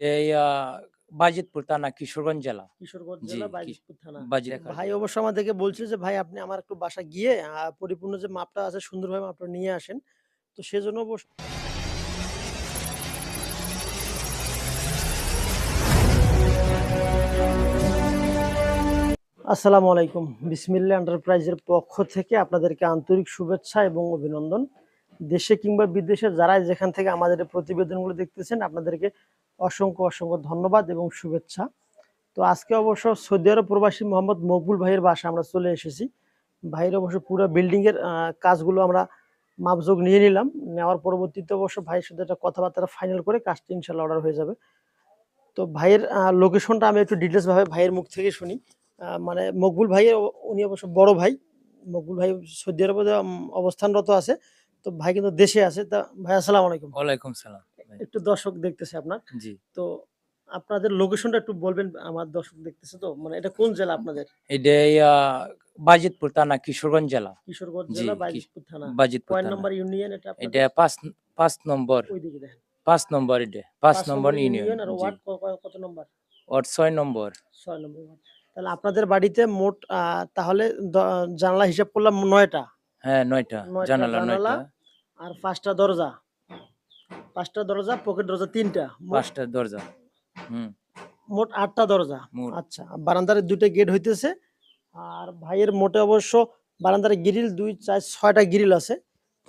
এই বাজিতপুর থানা কিশোরগঞ্জ জেলা। কিশোরগঞ্জ জি, জেলা কি বাইজিতপুর থানা। ভাই অবশ্য আমাদেরকে বলছিল যে ভাই আপনি আমার একটু বাসায় গিয়ে পরিপূর্ণ যে মাপটা আছে সুন্দরভাবে মাপটা নিয়ে আসেন। তো সেজন্য অবশ্য আসসালামু আলাইকুম বিসমিল্লা এন্টারপ্রাইজের পক্ষ থেকে আপনাদেরকে আন্তরিক শুভেচ্ছা এবং অভিনন্দন দেশে কিংবা বিদেশে যারাই যেখান থেকে আমাদের প্রতিবেদনগুলো দেখতেছেন, আপনাদেরকে অসংখ্য অসংখ্য ধন্যবাদ এবং শুভেচ্ছা। তো আজকে অবশ্য সৌদি আরব প্রবাসী মোহাম্মদ মকবুল ভাইয়ের বাসা আমরা চলে এসেছি। ভাইয়ের অবশ্য পুরো বিল্ডিংয়ের কাজগুলো আমরা মাপযোগ নিয়ে নিলাম। নেওয়ার পরবর্তীতে অবশ্য ভাইয়ের সাথে একটা কথাবার্তা ফাইনাল করে কাজটা ইনশাল্লাহ অর্ডার হয়ে যাবে। তো ভাইয়ের লোকেশনটা আমি একটু ডিটেলস ভাবে ভাইয়ের মুখ থেকে শুনি। মানে মকবুল ভাইয়ের উনি অবশ্য বড় ভাই। মকবুল ভাই সৌদি আরবে অবস্থানরত আছে। তো ভাই কিন্তু দেশে আছে। তা ভাই আসসালামু আলাইকুম। ওয়ালাইকুম সালাম। একটু দর্শক দেখতেছে আপনার। জি। তো আপনাদের লোকেশনটা একটু বলবেন আমার দর্শক দেখতেছে তো? মানে এটা কোন জেলা আপনাদের? এটা বাজিতপুর থানা কিশোরগঞ্জ জেলা। কিশোরগঞ্জ জেলা বাইজিতপুর থানা। বাজিতপুর কয়। নম্বর ইউনিয়ন এটা এটা পাঁচ পাঁচ নম্বর। ওইদিকে দেখেন। পাঁচ নম্বর এটা পাঁচ নম্বর ইউনিয়ন। আর। ওয়ার্ড কত নম্বর? ওর ছয় নম্বর। ছয় নম্বর তাহলে আপনাদের বাড়িতে মোট আহ, তাহলে জানলা হিসাব করলাম নয়টা। হ্যাঁ নয়টা নয়টা জানালা জানালা, নয়টা। আর পাঁচটা দরজা। পাঁচটা দরজা পকেট দরজা তিনটা। পাঁচটা দরজা হুম। মোট আটটা দরজা। আচ্ছা বারান্দারে দুইটা গেট হইতেছে। আর ভাইয়ের মোটে অবশ্য বারান্দারে গ্রিল দুই চার ছয়টা গ্রিল আছে।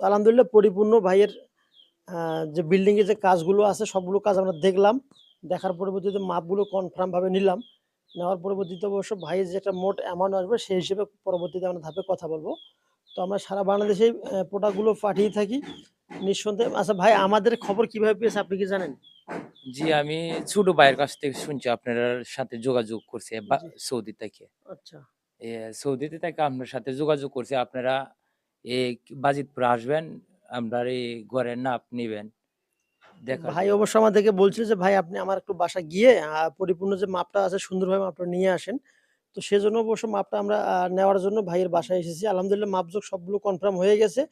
তো আলহামদুলিল্লাহ পরিপূর্ণ ভাইয়ের যে বিল্ডিং এর যে কাজগুলো আছে সবগুলো কাজ আমরা দেখলাম। দেখার পরবর্তীতে মাপগুলো কনফার্ম ভাবে নিলাম। নেওয়ার পরবর্তীতে অবশ্য ভাইয়ের যে একটা মোট অ্যামাউন্ট আসবে সেই হিসেবে পরবর্তীতে আমরা ধাপে কথা বলব। তো আমরা সারা বাংলাদেশে প্রোডাক্টগুলো পাঠিয়ে থাকি নিঃসন্দেহে। আচ্ছা ভাই আমাদের খবর কীভাবে পেয়েছে আপনি কি জানেন? জি আমি ছোট ভাইয়ের কাছ থেকে শুনছি আপনার সাথে যোগাযোগ করছে। সৌদি থেকে। আচ্ছা। সৌদিতে থেকে আপনার সাথে যোগাযোগ করছে আপনারা এই বাজিতপুর আসবেন আপনার এই ঘরের নাপ নিবেন দেখা ভাই অবশ্য আমাদেরকে বলছিল যে ভাই আপনি আমার একটু বাসা গিয়ে পরিপূর্ণ যে মাপটা আছে সুন্দরভাবে মাপটা নিয়ে আসেন। তো সেজন্য অবশ্য মাপটা আমরা নেওয়ার জন্য ভাইয়ের বাসায় এসেছি। আলহামদুলিল্লাহ মাপযোগ সবগুলো কনফার্ম হয়ে গেছে।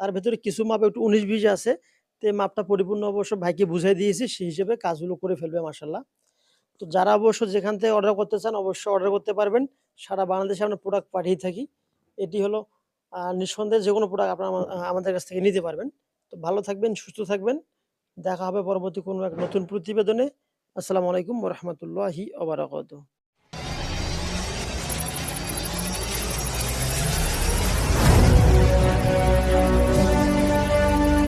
তার ভেতরে কিছু মাপ একটু উনিশ বিশ আছে। তো মাপটা পরিপূর্ণ অবশ্য ভাইকে বুঝাই দিয়েছি, সেই হিসেবে কাজগুলো করে ফেলবে মাসাল্লাহ তো যারা অবশ্য যেখান থেকে অর্ডার করতে চান অবশ্যই অর্ডার করতে পারবেন। সারা বাংলাদেশে আমরা প্রোডাক্ট পাঠিয়ে থাকি। এটি হলো নিঃসন্দেহে যে কোনো প্রোডাক্ট আপনারা আমাদের কাছ থেকে নিতে পারবেন। তো ভালো থাকবেন, সুস্থ থাকবেন। দেখা হবে পরবর্তী কোনো এক নতুন প্রতিবেদনে। আসসালামু আলাইকুম রহমতুল্লাহি ওবরাকাতুহ